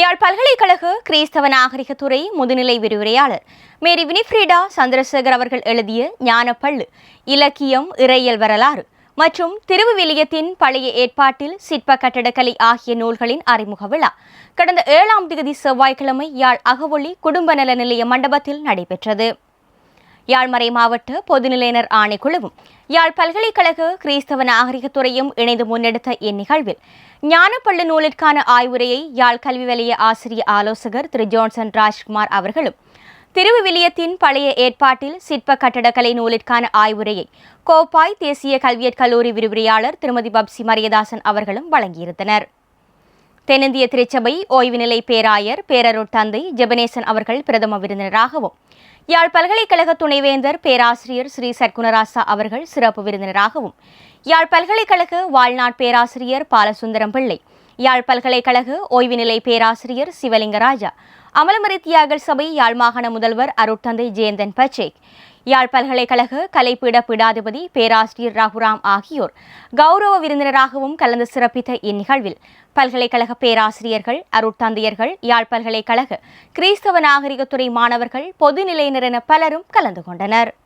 யாழ் பல்கலைக்கழக கிறிஸ்தவ நாகரிகத்துறை முதுநிலை விரிவுரையாளர். மேரி வினிஃப்ரீடா சந்திரசேகர் அவர்கள் எழுதிய ஞானப்பள்ளு இலக்கியம் இறையியல் வரலாறு மற்றும் திருவுவிலியத்தின் பழைய ஏற்பாட்டில் சிற்ப கட்டடக்கலை ஆகிய நூல்களின் அறிமுக விழா. கடந்த ஏழாம் தேதி செவ்வாய்க்கிழமை யாழ் அகவொளி குடும்ப நல நிலைய மண்டபத்தில் நடைபெற்றது. யாழ்மறை மாவட்ட பொதுநிலையினர் ஆணைக்குழுவும் யாழ் பல்கலைக்கழக கிறிஸ்தவ நாகரிகத்துறையும் இணைந்து முன்னெடுத்த இந்நிகழ்வில் ஞானப்பள்ளு நூலிற்கான ஆய்வுரையை யாழ் கல்வி வலய ஆசிரிய ஆலோசகர் திரு ஜோன்சன் ராஜ்குமார் அவர்களும் திருவிவிலியத்தின் பழைய ஏற்பாட்டில் சிற்ப கட்டடக்கலை நூலிற்கான ஆய்வுரையை கோப்பாய் தேசிய கல்வியற் கல்லூரி விரிவுரையாளர் திருமதி பப்சி மரியதாசன் அவர்களும் வழங்கியிருந்தனர். தென்னிந்திய திருச்சபை ஓய்வு நிலை பேராயர் பேரருட் தந்தை ஜெபனேசன் அவர்கள் பிரதம விருந்தினராகவும் யாழ் பல்கலைக்கழக துணைவேந்தர் பேராசிரியர் ஸ்ரீ சர்க்குணராசா அவர்கள் சிறப்பு விருந்தினராகவும் யாழ் பல்கலைக்கழக வாழ்நாட் பேராசிரியர் பாலசுந்தரம் பிள்ளை யாழ் பல்கலைக்கழக ஓய்வு நிலை பேராசிரியர் சிவலிங்கராஜா அமலமரி தியாகல் சபை யாழ் மாகாண முதல்வர் அருட்தந்தை ஜெயந்தன் பச்சேக் யாழ் பல்கலைக்கழக கலைப்பீட பீடாதிபதி பேராசிரியர் ரகுராம் ஆகியோர் கௌரவ விருந்தினராகவும் கலந்து சிறப்பித்த இந்நிகழ்வில் பல்கலைக்கழக பேராசிரியர்கள் அருட்தந்தையர்கள் யாழ் பல்கலைக்கழக கிறிஸ்தவ நாகரிகத்துறை மாணவர்கள் பொதுநிலையினர் என பலரும் கலந்து கொண்டனர்.